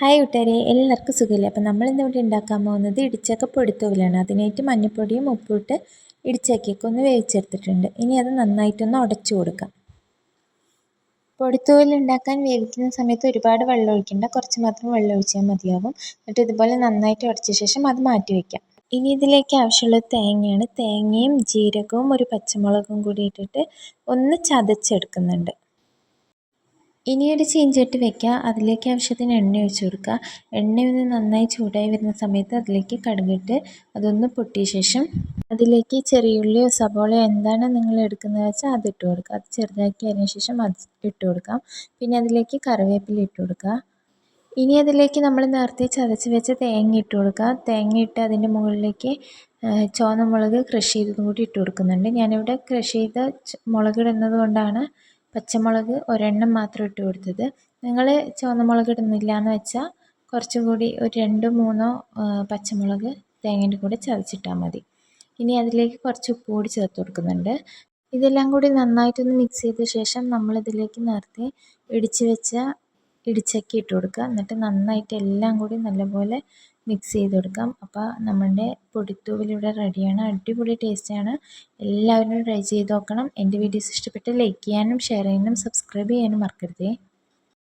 Hi കൂട്ടുകാരെ എല്ലാവർക്കും സുഖമില്ലേ? അപ്പം നമ്മൾ ഇവിടെ ഉണ്ടാക്കാൻ പോകുന്നത് ഇടിച്ചക്ക പൊടിത്തൂവലാണ് അതിനായിട്ട് മഞ്ഞൾപ്പൊടിയും ഉപ്പിട്ട് ഇടിച്ചക്കയൊക്കെ ഒന്ന് വേവിച്ചെടുത്തിട്ടുണ്ട്. ഇനി അത് നന്നായിട്ടൊന്ന് ഉടച്ചു കൊടുക്കാം. പൊടിത്തൂവൽ ഉണ്ടാക്കാൻ വേവിക്കുന്ന സമയത്ത് ഒരുപാട് വെള്ളം ഒഴിക്കേണ്ട. കുറച്ച് മാത്രം വെള്ളം ഒഴിച്ചാൽ മതിയാകും എന്നിട്ട് ഇതുപോലെ നന്നായിട്ട് ഉടച്ച ശേഷം അത് മാറ്റി വയ്ക്കാം ഇനി ഇതിലേക്ക് ആവശ്യമുള്ള തേങ്ങയാണ്. തേങ്ങയും ജീരകവും ഒരു പച്ചമുളകും കൂടി ഇട്ടിട്ട് ഒന്ന് ചതച്ചെടുക്കുന്നുണ്ട്. ഇനി ഒരു ചീഞ്ചട്ടി വെക്കുക അതിലേക്ക് ആവശ്യത്തിന് എണ്ണ ഒഴിച്ച് കൊടുക്കുക എണ്ണ ഒന്ന് നന്നായി ചൂടായി വരുന്ന സമയത്ത് അതിലേക്ക് കടുകിട്ട് അതൊന്ന് പൊട്ടിയ ശേഷം അതിലേക്ക് ചെറിയുള്ളിയോ സബോളയോ എന്താണ് നിങ്ങൾ എടുക്കുന്നത് വെച്ചാൽ അത് ഇട്ട് കൊടുക്കുക അത് ചെറുതാക്കി അതിന് ശേഷം അത് ഇട്ട് കൊടുക്കാം. പിന്നെ അതിലേക്ക് കറിവേപ്പില ഇട്ട് കൊടുക്കുക ഇനി അതിലേക്ക് നമ്മൾ നേരത്തെ ചതച്ച് വെച്ച തേങ്ങ ഇട്ട് കൊടുക്കുക തേങ്ങ ഇട്ട് അതിന്റെ മുകളിലേക്ക് ചുവന്ന മുളക് ക്രഷ് ചെയ്തതും കൂടി ഇട്ട് കൊടുക്കുന്നുണ്ട്. ഞാനിവിടെ ക്രഷ് ചെയ്ത മുളക് ഇടുന്നത് കൊണ്ടാണ് പച്ചമുളക് ഒരെണ്ണം മാത്രം ഇട്ട് കൊടുത്തത്. നിങ്ങൾ ചുവന്ന മുളക് ഇടുന്നില്ല എന്ന് വെച്ചാൽ കുറച്ചും കൂടി ഒരു രണ്ടോ മൂന്നോ പച്ചമുളക് തേങ്ങേന്റെ കൂടെ ചതച്ചിട്ടാൽ മതി. ഇനി അതിലേക്ക് കുറച്ച് ഉപ്പ് കൂടി ചേർത്ത് കൊടുക്കുന്നുണ്ട്. ഇതെല്ലാം കൂടി നന്നായിട്ടൊന്ന് മിക്സ് ചെയ്ത ശേഷം നമ്മളിതിലേക്ക് നേരത്തെ ഇടിച്ച് വെച്ച ഇടിച്ചക്ക ഇട്ട് കൊടുക്കുക. എന്നിട്ട് നന്നായിട്ട് എല്ലാം കൂടി നല്ലപോലെ മിക്സ് ചെയ്ത് കൊടുക്കാം അപ്പോൾ നമ്മുടെ പൊടിത്തൂവൽ ഇവിടെ റെഡിയാണ് അടിപൊളി ടേസ്റ്റാണ് എല്ലാവരും ട്രൈ ചെയ്ത് നോക്കണം. എന്റെ വീഡിയോസ് ഇഷ്ടപ്പെട്ട് ലൈക്ക് ചെയ്യാനും ഷെയർ ചെയ്യാനും സബ്സ്ക്രൈബ് ചെയ്യാനും മറക്കരുതേ.